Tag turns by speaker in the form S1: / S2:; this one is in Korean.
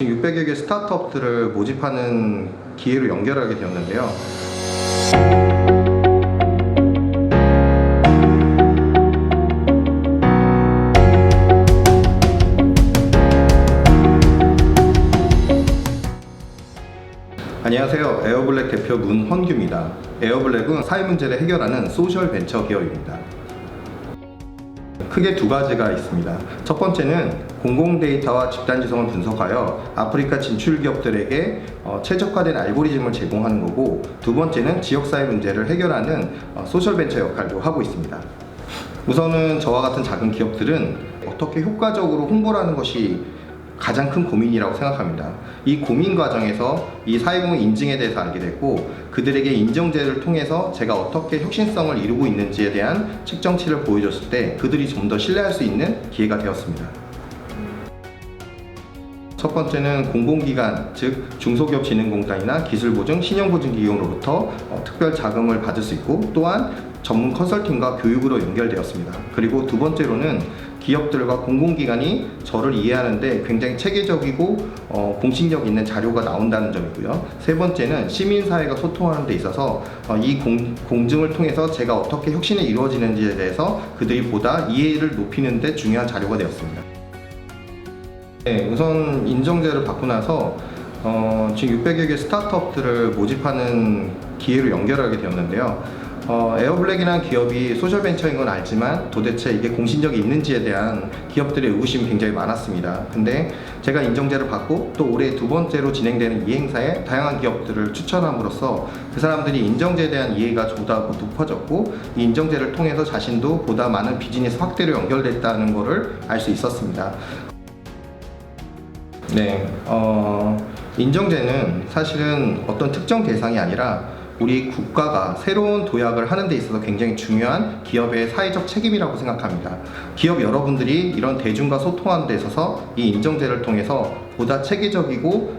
S1: 600여 개 스타트업들을 모집하는 기회로 연결하게 되었는데요. 안녕하세요. 에어블랙 대표 문헌규입니다. 에어블랙은 사회 문제를 해결하는 소셜 벤처 기업입니다. 크게 두 가지가 있습니다. 첫 번째는 공공 데이터와 집단 지성을 분석하여 아프리카 진출 기업들에게 어, 최적화된 알고리즘을 제공하는 거고 두 번째는 지역사회 문제를 해결하는 어, 소셜 벤처 역할도 하고 있습니다. 우선은 저와 같은 작은 기업들은 어떻게 효과적으로 홍보를 하는 것이 가장 큰 고민이라고 생각합니다. 이 고민 과정에서 이 사회공의 인증에 대해서 알게 됐고 그들에게 인정제를 통해서 제가 어떻게 혁신성을 이루고 있는지에 대한 측정치를 보여줬을 때 그들이 좀 더 신뢰할 수 있는 기회가 되었습니다. 첫 번째는 공공기관, 즉 중소기업진흥공단이나 기술보증, 신용보증기금으로부터 어, 특별 자금을 받을 수 있고 또한 전문 컨설팅과 교육으로 연결되었습니다. 그리고 두 번째로는 기업들과 공공기관이 저를 이해하는데 굉장히 체계적이고 어, 공신력 있는 자료가 나온다는 점이고요. 세 번째는 시민사회가 소통하는 데 있어서 어, 이 공, 공증을 통해서 제가 어떻게 혁신이 이루어지는지에 대해서 그들이 보다 이해를 높이는 데 중요한 자료가 되었습니다. 네, 우선 인정제를 받고 나서 어, 지금 600여 개 스타트업들을 모집하는 기회로 연결하게 되었는데요. 어, 에어블랙이라는 기업이 소셜 벤처인 건 알지만 도대체 이게 공신력이 있는지에 대한 기업들의 의구심이 굉장히 많았습니다. 근데 제가 인정제를 받고 또 올해 두 번째로 진행되는 이 행사에 다양한 기업들을 추천함으로써 그 사람들이 인정제에 대한 이해가 보다 높아졌고 이 인정제를 통해서 자신도 보다 많은 비즈니스 확대로 연결됐다는 것을 알 수 있었습니다. 네, 어, 인정제는 사실은 어떤 특정 대상이 아니라 우리 국가가 새로운 도약을 하는 데 있어서 굉장히 중요한 기업의 사회적 책임이라고 생각합니다. 기업 여러분들이 이런 대중과 소통하는 데 있어서 이 인정제를 통해서 보다 체계적이고